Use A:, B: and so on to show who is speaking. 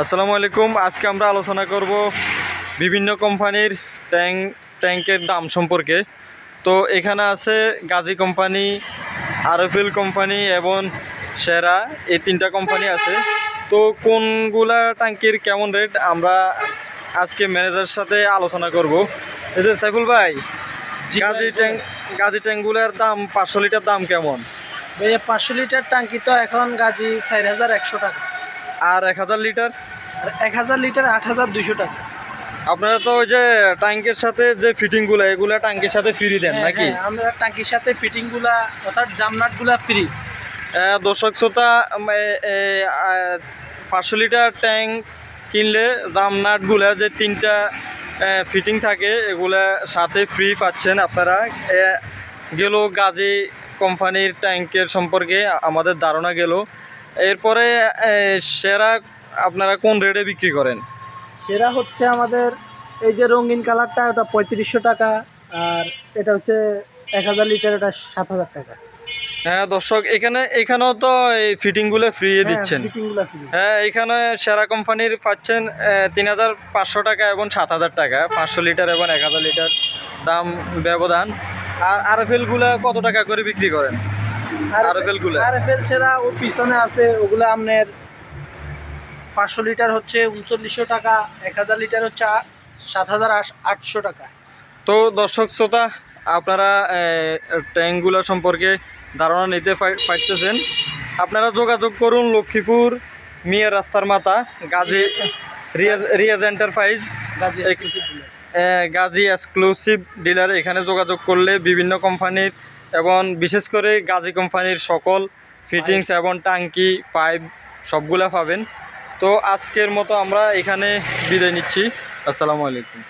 A: আসসালামু আলাইকুম। আজকে আমরা আলোচনা করব বিভিন্ন কোম্পানির ট্যাঙ্ক ট্যাঙ্কের দাম সম্পর্কে। তো এখানে আছে গাজী কোম্পানি আরএফএল কোম্পানি এবং সেরা এই তিনটা কোম্পানি আছে। তো কোনগুলা ট্যাঙ্কির কেমন রেট আমরা আজকে ম্যানেজারের সাথে আলোচনা করব। এই যে সাইফুল ভাই গাজী ট্যাঙ্ক গাজী ট্যাঙ্কগুলোর দাম পাঁচশো লিটার দাম কেমন?
B: পাঁচশো লিটার ট্যাঙ্কি তো এখন গাজি চার হাজার একশো টাকা।
A: আর এক হাজার লিটার?
B: আর এক হাজার লিটার আট হাজার দুইশো টাকা।
A: আপনারা তো ওই যে ট্যাঙ্কের সাথে যে ফিটিংগুলো এগুলা ট্যাঙ্কের সাথে ফ্রি দেন
B: হ্যাঁ,
A: নাকি?
B: হ্যাঁ, আমরা টাঙ্কির সাথে ফিটিংগুলা অর্থাৎ জামনাটগুলা ফ্রি
A: দর্শক শ্রোতা পাঁচশো লিটার ট্যাঙ্ক কিনলে জামনাটগুলা যে তিনটা ফিটিং থাকে এগুলা সাথে ফ্রি পাচ্ছেন আপনারা। গেল গাজী কোম্পানির ট্যাঙ্কের সম্পর্কে আমাদের ধারণা গেল। এরপরে সেরা আপনারা কোন রেটে বিক্রি করেন?
B: সেরা হচ্ছে আমাদের এই যে রঙিন কালারটা ওটা পঁয়ত্রিশশো টাকা আর এটা হচ্ছে এক হাজার লিটার ওটা সাত হাজার টাকা।
A: হ্যাঁ দর্শক এখানে এখানেও তো এই ফিটিংগুলো ফ্রি দিচ্ছেন।
B: গুলা ফ্রি
A: হ্যাঁ এখানে সেরা কোম্পানির পাচ্ছেন তিন হাজার পাঁচশো টাকা এবং সাত হাজার টাকা পাঁচশো লিটার এবং এক হাজার লিটার দাম ব্যবধান। আর আরএফএলগুলো কত টাকা করে বিক্রি করেন? RFL গুলা?
B: আর এফ এল সেরা ও পিছনে আছে ওগুলো আপনার পাঁচশো লিটার হচ্ছে উনচল্লিশশো টাকা এক হাজার লিটার হচ্ছে সাত হাজার আটশো টাকা।
A: তো দর্শক শ্রোতা আপনারা ট্যাঙ্কগুলো সম্পর্কে ধারণা নিতে পারতেছেন আপনারা যোগাযোগ করুন লক্ষ্মীপুর মিয়া রাস্তার মাতা Gazi Riaz Riaz enterprise. Gazi exclusive dealer এখানে যোগাযোগ করলে বিভিন্ন কোম্পানির এবং বিশেষ করে গাজী কোম্পানির সকল ফিটিংস এবং টাঙ্কি পাইপ সবগুলা পাবেন। তো আজকের মতো আমরা এখানে বিদায় নিচ্ছি। আসসালামু আলাইকুম।